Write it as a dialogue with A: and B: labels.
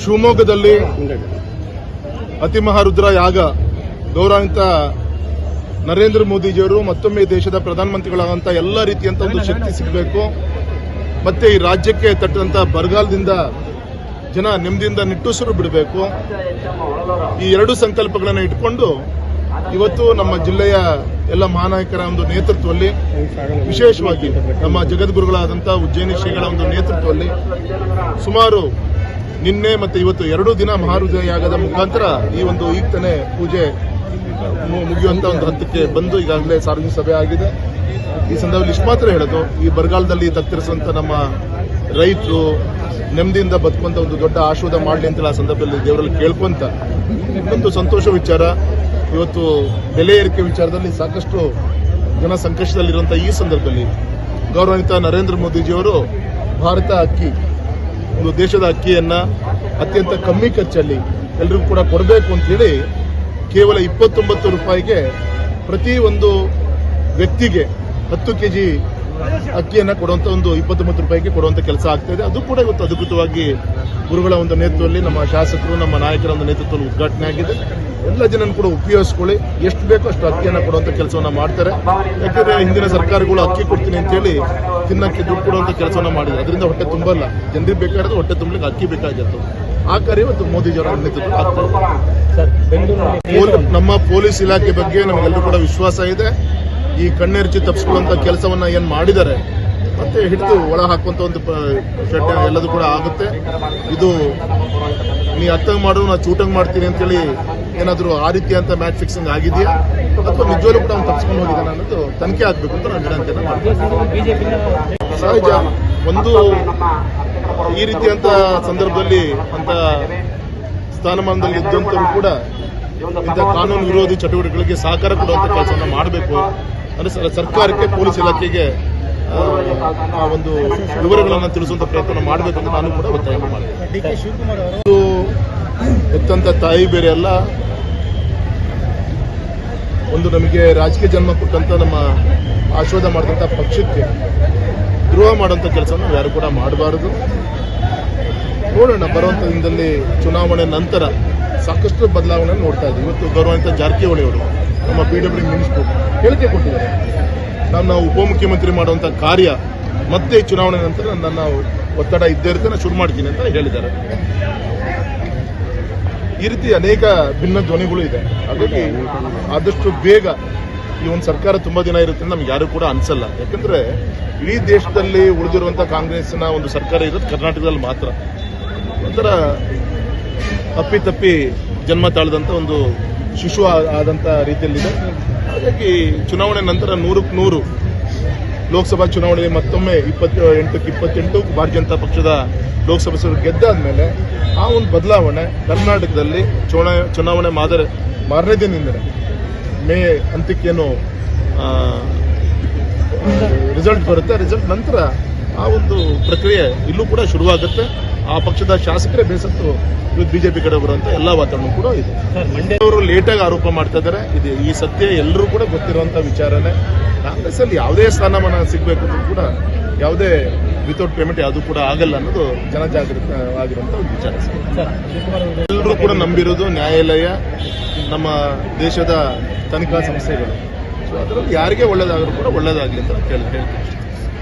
A: ಶಿವಮೊಗ್ಗದಲ್ಲಿ ಅತಿ ಮಹಾರುದ್ರ ಯಾಗ ಗೌರವಾನ್ವಿತ ನರೇಂದ್ರ ಮೋದಿಜಿಯವರು ಮತ್ತೊಮ್ಮೆ ದೇಶದ ಪ್ರಧಾನಮಂತ್ರಿಗಳಾದಂಥ ಎಲ್ಲ ರೀತಿಯಂತ ಒಂದು ಶಕ್ತಿ ಸಿಗಬೇಕು. ಮತ್ತೆ ಈ ರಾಜ್ಯಕ್ಕೆ ತಟ್ಟಂತ ಬರಗಾಲದಿಂದ ಜನ ನೆಮ್ಮದಿಯಿಂದ ನಿಟ್ಟುಸಿರು ಬಿಡಬೇಕು. ಈ ಎರಡು ಸಂಕಲ್ಪಗಳನ್ನು ಇಟ್ಕೊಂಡು ಇವತ್ತು ನಮ್ಮ ಜಿಲ್ಲೆಯ ಎಲ್ಲ ಮಹಾನಾಯಕರ ಒಂದು ನೇತೃತ್ವದಲ್ಲಿ, ವಿಶೇಷವಾಗಿ ನಮ್ಮ ಜಗದ್ಗುರುಗಳಾದಂಥ ಉಜ್ಜಯಿನಿ ಶ್ರೀಗಳ ಒಂದು ನೇತೃತ್ವದಲ್ಲಿ ಸುಮಾರು ನಿನ್ನೆ ಮತ್ತೆ ಇವತ್ತು ಎರಡು ದಿನ ಮಹಾರುದ್ರ ಯಾಗದ ಮುಖಾಂತರ ಈ ಒಂದು ಈಗ್ತಾನೆ ಪೂಜೆ ಮುಗಿಯುವಂತ ಒಂದು ಹಂತಕ್ಕೆ ಬಂದು ಈಗಾಗಲೇ ಸಾರ್ವಜನಿಕ ಸಭೆ ಆಗಿದೆ. ಈ ಸಂದರ್ಭದಲ್ಲಿ ಇಷ್ಟು ಮಾತ್ರ ಹೇಳೋದು, ಈ ಬರಗಾಲದಲ್ಲಿ ತತ್ತರಿಸುವಂತ ನಮ್ಮ ರೈತರು ನೆಮ್ಮದಿಯಿಂದ ಬದುಕುವಂತ ಒಂದು ದೊಡ್ಡ ಆಶೀರ್ವಾದ ಮಾಡಲಿ ಅಂತ ಆ ಸಂದರ್ಭದಲ್ಲಿ ದೇವರಲ್ಲಿ ಕೇಳ್ಕೊಂತ ಇನ್ನೊಂದು ಸಂತೋಷ ವಿಚಾರ. ಇವತ್ತು ಬೆಲೆ ಏರಿಕೆ ವಿಚಾರದಲ್ಲಿ ಸಾಕಷ್ಟು ಜನ ಸಂಕಷ್ಟದಲ್ಲಿರುವಂತಹ ಈ ಸಂದರ್ಭದಲ್ಲಿ ಗೌರವಾನ್ವಿತ ನರೇಂದ್ರ ಮೋದಿಜಿಯವರು ಭಾರತ ಅಕ್ಕಿ ಒಂದು ದೇಶದ ಅಕ್ಕಿಯನ್ನು ಅತ್ಯಂತ ಕಮ್ಮಿ ಖರ್ಚಲ್ಲಿ ಎಲ್ರಿಗೂ ಕೂಡ ಕೊಡಬೇಕು ಅಂತ ಹೇಳಿ ಕೇವಲ ಇಪ್ಪತ್ತೊಂಬತ್ತು ರೂಪಾಯಿಗೆ ಪ್ರತಿ ಒಂದು ವ್ಯಕ್ತಿಗೆ ಹತ್ತು ಕೆ ಜಿ ಅಕ್ಕಿಯನ್ನ ಕೊಡುವಂತ ಒಂದು ಇಪ್ಪತ್ತೊಂಬತ್ತು ರೂಪಾಯಿಗೆ ಕೊಡುವಂತ ಕೆಲಸ ಆಗ್ತಾ ಇದೆ. ಅದು ಕೂಡ ಇವತ್ತು ಅಧಿಕೃತವಾಗಿ ಗುರುಗಳ ಒಂದು ನೇತೃತ್ವದಲ್ಲಿ ನಮ್ಮ ಶಾಸಕರು ನಮ್ಮ ನಾಯಕರ ಒಂದು ನೇತೃತ್ವದಲ್ಲಿ ಉದ್ಘಾಟನೆ ಆಗಿದೆ. ಎಲ್ಲ ಜನನು ಕೂಡ ಉಪಯೋಗಿಸ್ಕೊಳ್ಳಿ. ಎಷ್ಟು ಬೇಕೋ ಅಷ್ಟು ಅಕ್ಕಿಯನ್ನು ಕೊಡುವಂತ ಕೆಲಸವನ್ನ ಮಾಡ್ತಾರೆ. ಯಾಕಂದ್ರೆ ಹಿಂದಿನ ಸರ್ಕಾರಗಳು ಅಕ್ಕಿ ಕೊಡ್ತೀನಿ ಅಂತ ಹೇಳಿ ತಿನ್ನಕ್ಕೆ ದುಡ್ಡು ಕೊಡುವಂತ ಕೆಲಸವನ್ನ ಮಾಡಿದ್ರು. ಅದರಿಂದ ಹೊಟ್ಟೆ ತುಂಬಲ್ಲ. ಜನರಿಗೆ ಬೇಕಾದ್ರೆ ಹೊಟ್ಟೆ ತುಂಬಲಿಕ್ಕೆ ಅಕ್ಕಿ ಬೇಕಾಗಿತ್ತು ಆ ಕಾರ್ಯ ಇವತ್ತು ಮೋದಿಜಿಯವರ ನೇತೃತ್ವ ನಮ್ಮ ಪೊಲೀಸ್ ಇಲಾಖೆ ಬಗ್ಗೆ ನಮಗೆಲ್ಲರೂ ಕೂಡ ವಿಶ್ವಾಸ ಇದೆ. ಈ ಕಣ್ಣೆರಚಿ ತಪ್ಪಿಸ್ಕೊಳ್ಳುವಂತ ಕೆಲಸವನ್ನ ಏನ್ ಮಾಡಿದ್ದಾರೆ? ಮತ್ತೆ ಹಿಡಿದು ಒಳ ಹಾಕುವಂತ ಒಂದು ಶೆಡ್ ಎಲ್ಲದೂ ಕೂಡ ಆಗುತ್ತೆ. ಇದು ನೀ ಅತ್ತಂಗ್ ಮಾಡು, ನಾ ಚೂಟಂಗ್ ಮಾಡ್ತೀನಿ ಅಂತೇಳಿ ಏನಾದರೂ ಆ ರೀತಿ ಅಂತ ಮ್ಯಾಚ್ ಫಿಕ್ಸಿಂಗ್ ಆಗಿದೆಯಾ? ಅಥವಾ ನಿಜವಾಗ್ಲೂ ಕೂಡ ಅವ್ನು ತಪ್ಪಿಸ್ಕೊಂಡು ಹೋಗಿದ್ದಾನೆ ಅನ್ನೋದು ತನಿಖೆ ಆಗ್ಬೇಕು ಅಂತ ನಾನು ವಿನಂತಿಯನ್ನು ಮಾಡ್ತೀನಿ. ಸಹಜ, ಒಂದು ಈ ರೀತಿಯಂತ ಸಂದರ್ಭದಲ್ಲಿ ಅಂತ ಸ್ಥಾನಮಾನದಲ್ಲಿ ಇದ್ದಂಥವ್ರು ಕೂಡ ಇಂಥ ಕಾನೂನು ವಿರೋಧಿ ಚಟುವಟಿಕೆಗಳಿಗೆ ಸಹಕಾರ ಕೊಡುವಂತ ಕೆಲಸವನ್ನು ಮಾಡಬೇಕು. ಅಂದ್ರೆ ಸರ್- ಸರ್ಕಾರಕ್ಕೆ, ಪೊಲೀಸ್ ಇಲಾಖೆಗೆ ಆ, ಒಂದು ವಿವರಗಳನ್ನು ತಿಳಿಸುವಂತ ಪ್ರಯತ್ನ ಮಾಡಬೇಕು ನಾನು ಕೂಡ ಒತ್ತಾಯ ಮಾಡಿದೆ. ಹೆತ್ತಂತ ತಾಯಿ ಬೇರೆ ಅಲ್ಲ. ಒಂದು ನಮಗೆ ರಾಜಕೀಯ ಜನ್ಮ ಕೊಟ್ಟಂತ ನಮ್ಮ ಆಶೀರ್ವಾದ ಮಾಡಿದಂತ ಪಕ್ಷಕ್ಕೆ ದ್ರೋಹ ಮಾಡುವಂಥ ನಾವು ಯಾರು ಕೂಡ ಮಾಡಬಾರದು. ನೋಡೋಣ ಬರುವಂಥ ದಿನದಲ್ಲಿ ಚುನಾವಣೆ ನಂತರ ಸಾಕಷ್ಟು ಬದಲಾವಣೆ ನೋಡ್ತಾ ಇದ್ದೀವಿ. ಇವತ್ತು ಗೌರವಾನ್ವಿತ ಜಾರಕಿಹೊಳಿ ಅವರು ನಮ್ಮ ಪಿ ಡಬ್ಲ್ಯೂ ಮಿನಿಸ್ಟರ್ ಹೇಳಿಕೆ ಕೊಟ್ಟಿದ್ದಾರೆ. ನಾನು ನಾವು ಉಪಮುಖ್ಯಮಂತ್ರಿ ಮಾಡುವಂಥ ಕಾರ್ಯ ಮತ್ತೆ ಚುನಾವಣೆ ನಂತರ ನನ್ನ ಒತ್ತಡ ಇದ್ದೇ ಇರುತ್ತೆ, ನಾನು ಶುರು ಮಾಡ್ತೀನಿ ಅಂತ ಹೇಳಿದ್ದಾರೆ. ಈ ರೀತಿ ಅನೇಕ ಭಿನ್ನ ಧ್ವನಿಗಳು ಇದೆ. ಹಾಗಾಗಿ ಆದಷ್ಟು ಬೇಗ ಈ ಒಂದು ಸರ್ಕಾರ ತುಂಬಾ ದಿನ ಇರುತ್ತೆ ನಮ್ಗೆ ಯಾರು ಕೂಡ ಅನ್ಸಲ್ಲ. ಯಾಕಂದ್ರೆ ಇಡೀ ದೇಶದಲ್ಲಿ ಉಳಿದಿರುವಂತ ಕಾಂಗ್ರೆಸ್ನ ಒಂದು ಸರ್ಕಾರ ಇರೋದು ಕರ್ನಾಟಕದಲ್ಲಿ ಮಾತ್ರ. ಒಂಥರ ತಪ್ಪಿ ತಪ್ಪಿ ಜನ್ಮ ತಾಳದಂತ ಒಂದು ಶಿಶು ಆದಂಥ ರೀತಿಯಲ್ಲಿದೆ. ಹಾಗಾಗಿ ಚುನಾವಣೆ ನಂತರ ನೂರಕ್ಕೆ ನೂರು. ಲೋಕಸಭಾ ಚುನಾವಣೆಯಲ್ಲಿ ಮತ್ತೊಮ್ಮೆ ಇಪ್ಪತ್ತು ಎಂಟಕ್ಕೆ ಇಪ್ಪತ್ತೆಂಟು, ಭಾರತೀಯ ಜನತಾ ಪಕ್ಷದ ಲೋಕಸಭಾ ಸಭೆ ಗೆದ್ದಾದ್ಮೇಲೆ ಆ ಒಂದು ಬದಲಾವಣೆ ಕರ್ನಾಟಕದಲ್ಲಿ ಚುನಾ, ಚುನಾವಣೆ ಮಾದರಿ, ಮಾರನೇ ದಿನದಿಂದ ಮೇ ಅಂತ್ಯಕ್ಕೇನು ರಿಸಲ್ಟ್ ಬರುತ್ತೆ. ರಿಸಲ್ಟ್ ನಂತರ ಆ ಒಂದು ಪ್ರಕ್ರಿಯೆ ಇಲ್ಲೂ ಕೂಡ ಶುರುವಾಗುತ್ತೆ. ಆ ಪಕ್ಷದ ಶಾಸಕರೇ ಬೇಸತ್ತು ಇವತ್ತು ಬಿಜೆಪಿ ಕಡೆ ಬರುವಂತ ಎಲ್ಲ ವಾತಾವರಣ ಕೂಡ ಇದೆ.
B: ಮಂಡ್ಯ
A: ಅವರು ಲೇಟಾಗಿ ಆರೋಪ ಮಾಡ್ತಾ ಇದ್ದಾರೆ. ಇದು ಈ ಸತ್ಯ ಎಲ್ಲರೂ ಕೂಡ ಗೊತ್ತಿರುವಂತ ವಿಚಾರನೇ. ಕಾಂಗ್ರೆಸ್ ಅಲ್ಲಿ ಯಾವುದೇ ಸ್ಥಾನಮಾನ ಸಿಗಬೇಕು ಅಂದ್ರೂ ಕೂಡ ಯಾವುದೇ ವಿತೌಟ್ ಪೇಮೆಂಟ್ ಯಾವುದು ಕೂಡ ಆಗಲ್ಲ ಅನ್ನೋದು ಜನಜಾಗೃತ ಆಗಿರುವಂತ ಒಂದು ವಿಚಾರ ಎಲ್ಲರೂ ಕೂಡ ನಂಬಿರೋದು ನ್ಯಾಯಾಲಯ ನಮ್ಮ ದೇಶದ ತನಿಖಾ ಸಂಸ್ಥೆಗಳು. ಸೊ ಅದರಲ್ಲಿ ಯಾರಿಗೆ ಒಳ್ಳೇದಾದರೂ ಕೂಡ ಒಳ್ಳೇದಾಗಲಿ ಅಂತ ಕೇಳಿ ಹೇಳ್ತೀನಿ